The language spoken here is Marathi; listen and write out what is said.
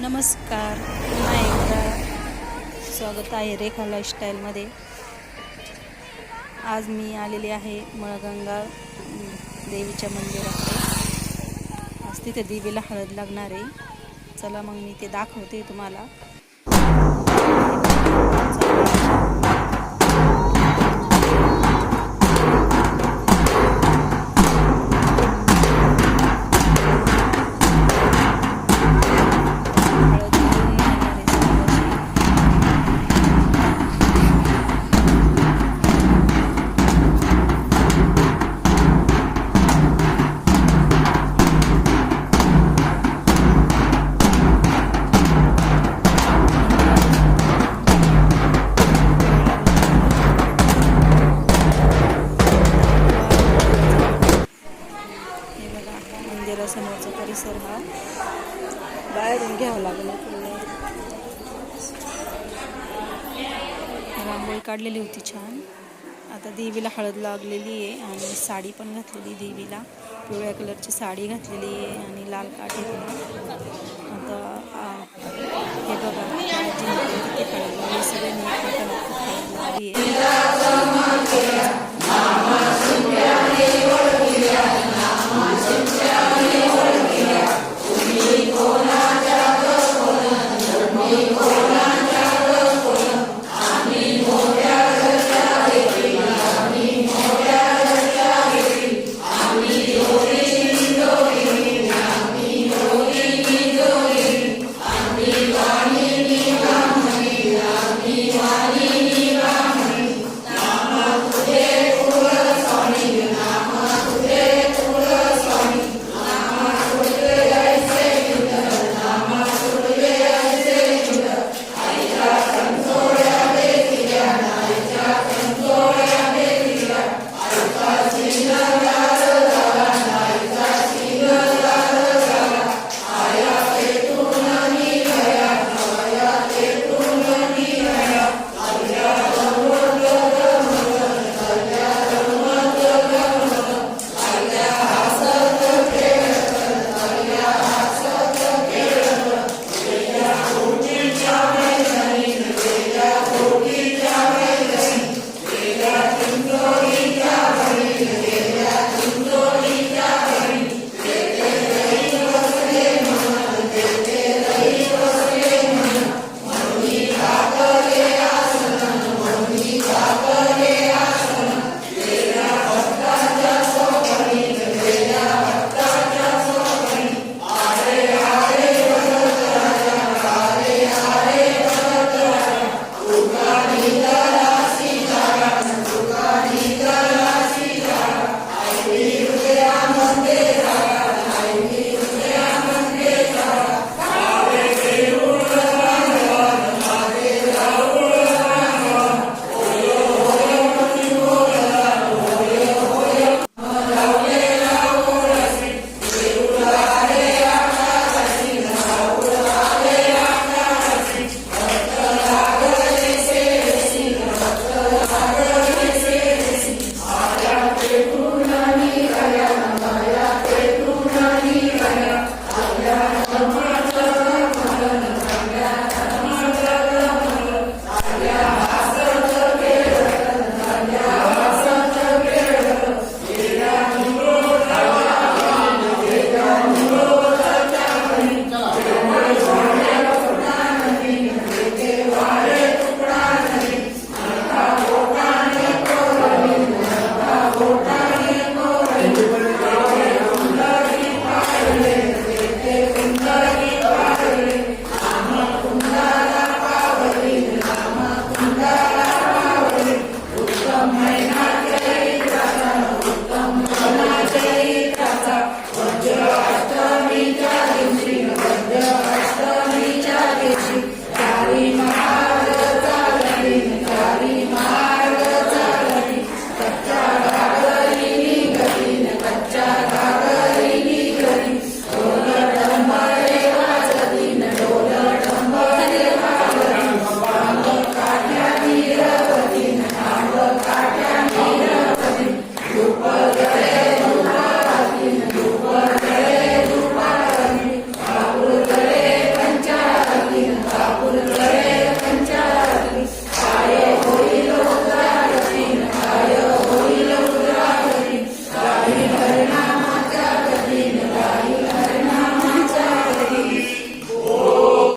नमस्कार. पुन्हा एकदा स्वागत आहे रेखा लाईफस्टाईलमध्ये आज मी आलेली आहे मळगंगा देवीच्या मंदिरात आज तिथे देवीला हळद लागणार आहे. चला मग मी ते दाखवते तुम्हाला. बाहेरून घ्यावं लागलं रांगोळी काढलेली होती छान. आता देवीला हळद लागलेली आहे आणि साडी पण घातलेली देवीला. पिवळ्या कलरची साडी घातलेली आहे आणि लाल काठी आता हे बघा सगळे सगळ्यांनी